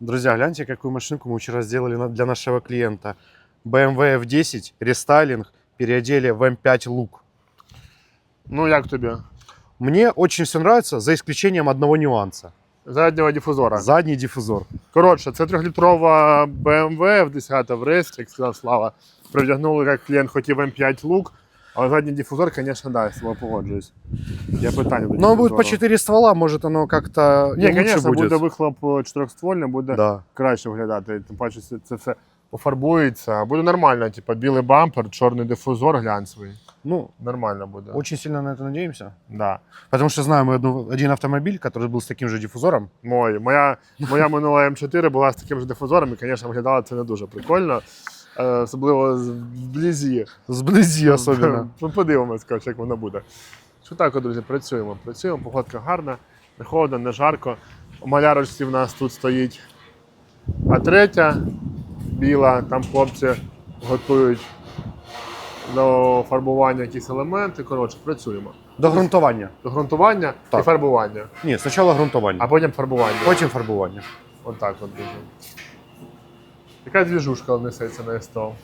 Друзья, гляньте, какую машинку мы вчера сделали на- для нашего клиента. BMW F10 рестайлинг переодели в M5 Look. Ну як тобі? Мне очень все нравится, за исключением одного нюанса. Заднього дифузора. Задний диффузор. Коротше, це трьохлітрова BMW в 10 в рейс, як сказав Слава. Привдягнули, як клієнт хотів М5 лук, але задній дифузор, звісно, да, я з тобою погоджуюсь. Є питання до Но он будет дифузору. по 4 ствола, может оно как-то Ні, и лучше звісно, будет. буде вихлоп чотирьохствольний, буде Да. краще виглядати. Тим паче це, це все пофарбується. Буде нормально, типу, білий бампер, чорний дифузор глянцевий. Ну, Нормально буде. очень сильно на это надеемся. Да. Потому что знаю мы одну- один автомобиль, который был с таким же диффузором. Мой. Моя, моя минула М4 була з таким же дифузором, і, звісно, виглядало це не дуже прикольно. Е, Особливо з- вблизі. Сблизи особенно. Ну, подивимось, коротше, як воно буде. Що так, друзі, працюємо. Працюємо, погодка гарна, не холодно, не жарко. У малярочці в нас тут стоїть а третя біла, там хлопці готують до фарбування якісь елементи. Коротше, працюємо. До грунтування. До ґрунтування і фарбування, Ні, спочатку грунтування, а потім фарбування. потім фарбування. Отак от дуже. Яка двіжушка несеться на СТО.